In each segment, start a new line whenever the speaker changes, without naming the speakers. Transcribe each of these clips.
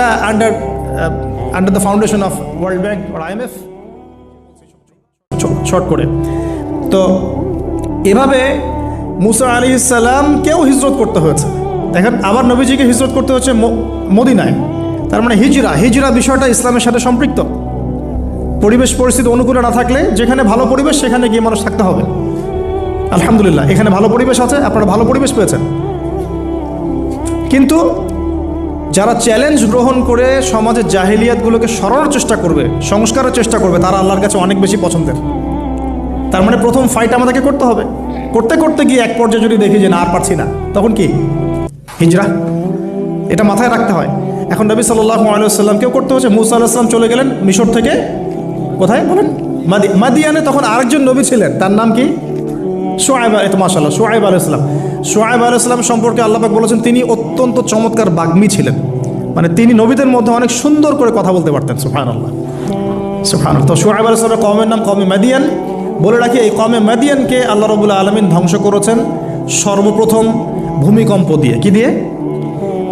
under uh, under the foundation of World Bank or IMF short করে. তো এভাবে মুসা আলী ইসাল্লামকেও হিজরত করতে হয়েছে। দেখেন আবার নবীজিকে হিজরত করতে হচ্ছে ম- মদিনায়। তার মানে হিজরা হিজরা বিষয়টা ইসলামের সাথে সম্পৃক্ত। পরিবেশ পরিস্থিতি অনুকূলে না থাকলে যেখানে ভালো পরিবেশ সেখানে গিয়ে মানুষ থাকতে হবে। আলহামদুলিল্লাহ এখানে ভালো পরিবেশ আছে আপনারা ভালো পরিবেশ পেয়েছেন। কিন্তু যারা চ্যালেঞ্জ গ্রহণ করে সমাজের জাহিলিয়াতগুলোকে সরানোর চেষ্টা করবে, সংস্কারের চেষ্টা করবে, তারা আল্লাহর কাছে অনেক বেশি পছন্দের। তার মানে প্রথম ফাইট আমাদেরকে করতে হবে। করতে করতে গিয়ে এক পর্যায়ে যদি দেখি যে না, আর পারছি না, তখন কি? হিজরা। এটা মাথায় রাখতে হয়। এখন নবী সাল্লাহ আলাইসাল্লামকেও করতে হচ্ছে মুসা আলাহিসাম চলে গেলেন মিশর থেকে। কোথায়? বলেন? মাদি, মাদিয়ানে তখন আরেকজন নবী ছিলেন। তার নাম কি? সোয়াইব এত মাসাল্লাহ সোয়াইব আলাইসলাম সোয়াইব আলাইসলাম সম্পর্কে আল্লাপাক বলেছেন, তিনি অত্যন্ত চমৎকার বাগ্মী ছিলেন। মানে তিনি নবীদের মধ্যে অনেক সুন্দর করে কথা বলতে পারতেন সুফান আল্লাহ সুফান তো সোয়াইব আলাইসলামের কমের নাম কমে মাদিয়ান। বলে রাখি, এই কমে মাদিয়ানকে আল্লাহ রবুল্লা আলমিন ধ্বংস করেছেন সর্বপ্রথম ভূমিকম্প দিয়ে। কি দিয়ে?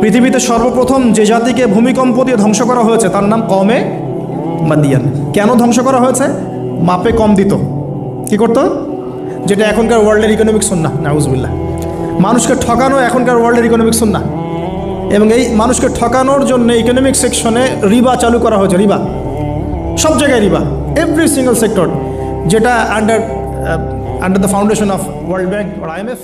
পৃথিবীতে সর্বপ্রথম যে জাতিকে ভূমিকম্প দিয়ে ধ্বংস করা হয়েছে, তার নাম কমে মাদিয়ান। কেন ধ্বংস করা হয়েছে? মাপে কম দিত। কি করতো? যেটা এখনকার ওয়ার্ল্ডের ইকোনমিক সুন্না নাউজবিল্লা মানুষকে ঠকানো এখনকার ওয়ার্ল্ডের ইকোনমিক সুন্না এবং এই মানুষকে ঠকানোর জন্য ইকোনমিক সেকশনে রিবা চালু করা হয়েছে, রিবা। সব জায়গায় রিবা এভরি সিঙ্গল সেক্টর যেটা under under the foundation of world bank IMF